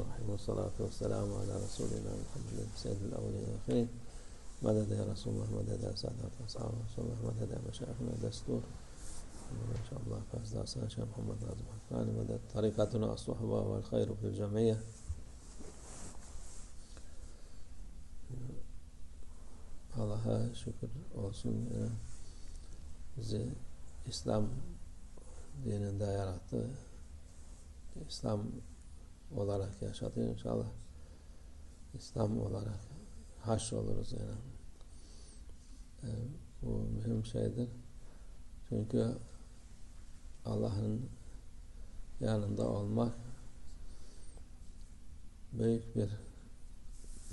الرحيم والصلاة والسلام على رسولنا محمد سيد الأولين والآخرين مدد يا رسول الله مدد يا سادات أصحاب رسول الله مدد يا مشايخنا دستور إن شاء الله فاز دارسنا شيخ محمد نازم حقاني مدد طريقتنا الصحبة والخير في الجمعية Allah'a şükür olsun. Yine bizi İslam dininde yarattı. İslam olarak yaşadı inşallah. İslam olarak haş oluruz yani. E, bu mühim şeydir. Çünkü Allah'ın yanında olmak büyük bir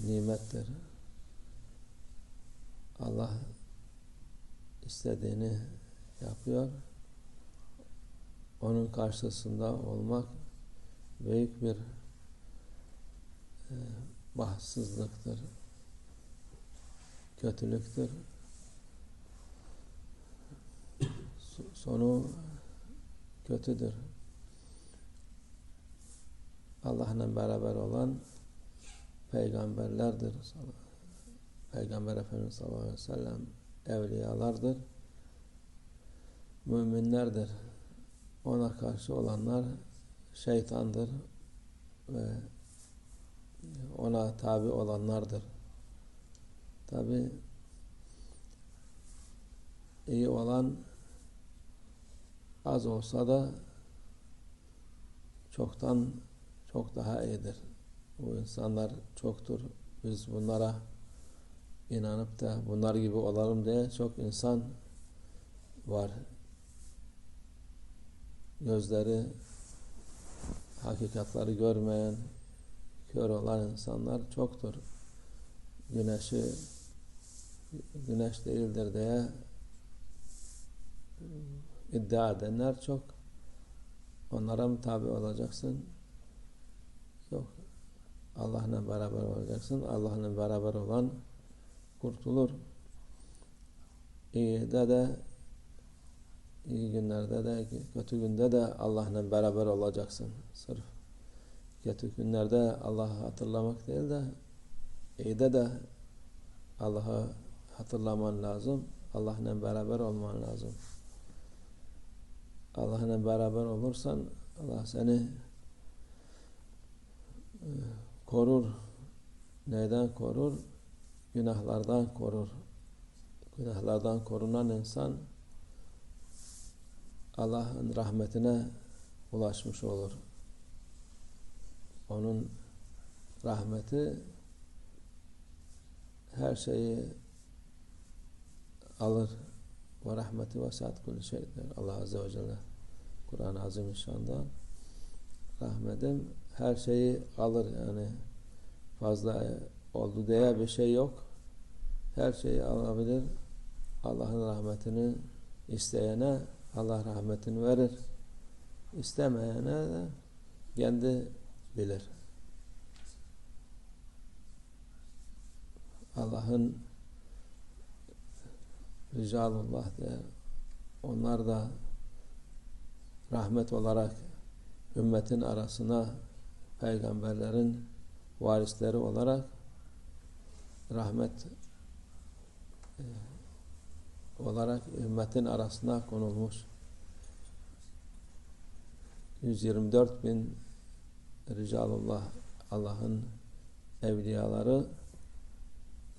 nimettir. Allah istediğini yapıyor. Onun karşısında olmak büyük bir e, bahtsızlıktır, kötülüktür. Sonu kötüdür. Allah'la beraber olan peygamberlerdir. Peygamber Efendimiz sallallahu aleyhi ve sellem evliyalardır. Müminlerdir. Ona karşı olanlar şeytandır ve ona tabi olanlardır. Tabi iyi olan az olsa da çoktan çok daha iyidir. Bu insanlar çoktur. Biz bunlara inanıp da bunlar gibi olalım diye çok insan var. Gözleri hakikatları görmeyen, kör olan insanlar çoktur. Güneşi güneş değildir diye iddia edenler çok. Onlara mı tabi olacaksın? Yok. Allah'la beraber olacaksın. Allah'la beraber olan kurtulur. İyide de iyi günlerde de kötü günde de Allah'la beraber olacaksın. Sırf kötü günlerde Allah'ı hatırlamak değil de iyide de Allah'ı hatırlaman lazım. Allah'la beraber olman lazım. Allah'la beraber olursan Allah seni e, korur. Neyden korur? Günahlardan korur. Günahlardan korunan insan Allah'ın rahmetine ulaşmış olur. Onun rahmeti her şeyi alır. Ve rahmeti vesat kulli şey Allah Azze ve Celle Kur'an-ı Azimüşşan'da rahmetim her şeyi alır yani fazla oldu diye bir şey yok. Her şeyi alabilir. Allah'ın rahmetini isteyene Allah rahmetini verir. İstemeyene de kendi bilir. Allah'ın Ricalullah diye onlar da rahmet olarak ümmetin arasına peygamberlerin varisleri olarak rahmet e, olarak ümmetin arasına konulmuş. 124 bin Ricalullah Allah'ın evliyaları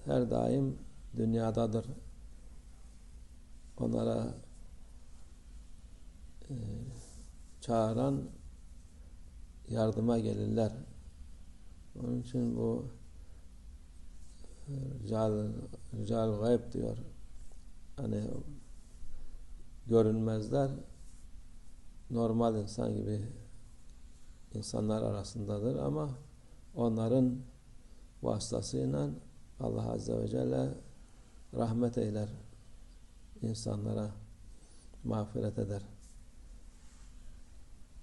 her daim dünyadadır. Onlara e, çağıran yardıma gelirler. Onun için bu rical, rical gayb diyor. Hani görünmezler normal insan gibi insanlar arasındadır ama onların vasıtasıyla Allah Azze ve Celle rahmet eyler insanlara mağfiret eder.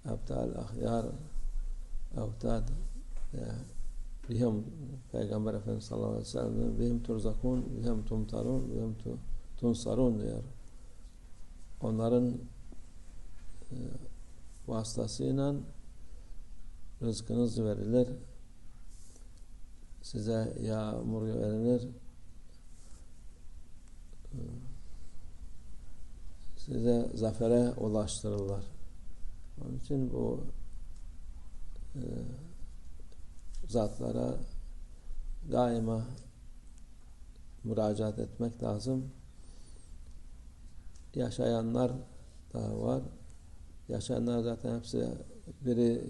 Abdal, ahyar, avtad bihim Peygamber Efendimiz sallallahu aleyhi ve sellem bihim turzakun, bihim tumtarun, bihim tunsarun diyor. Onların e, vasıtasıyla rızkınız verilir, size yağmur verilir size zafere ulaştırırlar. Onun için bu e, zatlara daima müracaat etmek lazım. Yaşayanlar da var. Yaşayanlar zaten hepsi biri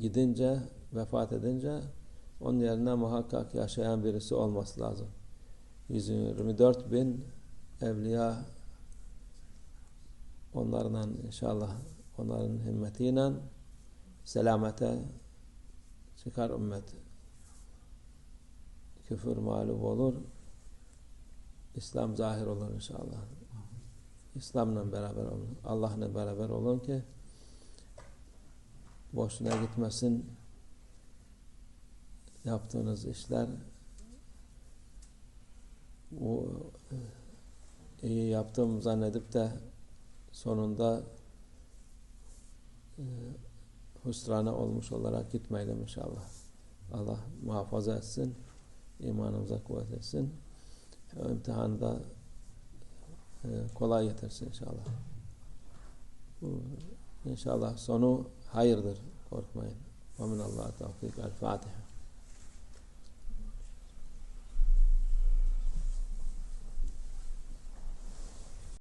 gidince, vefat edince onun yerine muhakkak yaşayan birisi olması lazım. 124 bin evliya onlarla inşallah onların himmetiyle selamete çıkar ümmet. Küfür mağlup olur. İslam zahir olur inşallah. İslam'la beraber olun. Allah'la beraber olun ki boşuna gitmesin yaptığınız işler o iyi yaptım zannedip de sonunda e, husrana olmuş olarak gitmeyelim inşallah. Allah muhafaza etsin. imanımıza kuvvet etsin. O imtihanda e, kolay getirsin inşallah. Bu, inşallah sonu hayırdır. Korkmayın. Ve minallah tevfik. El Fatiha.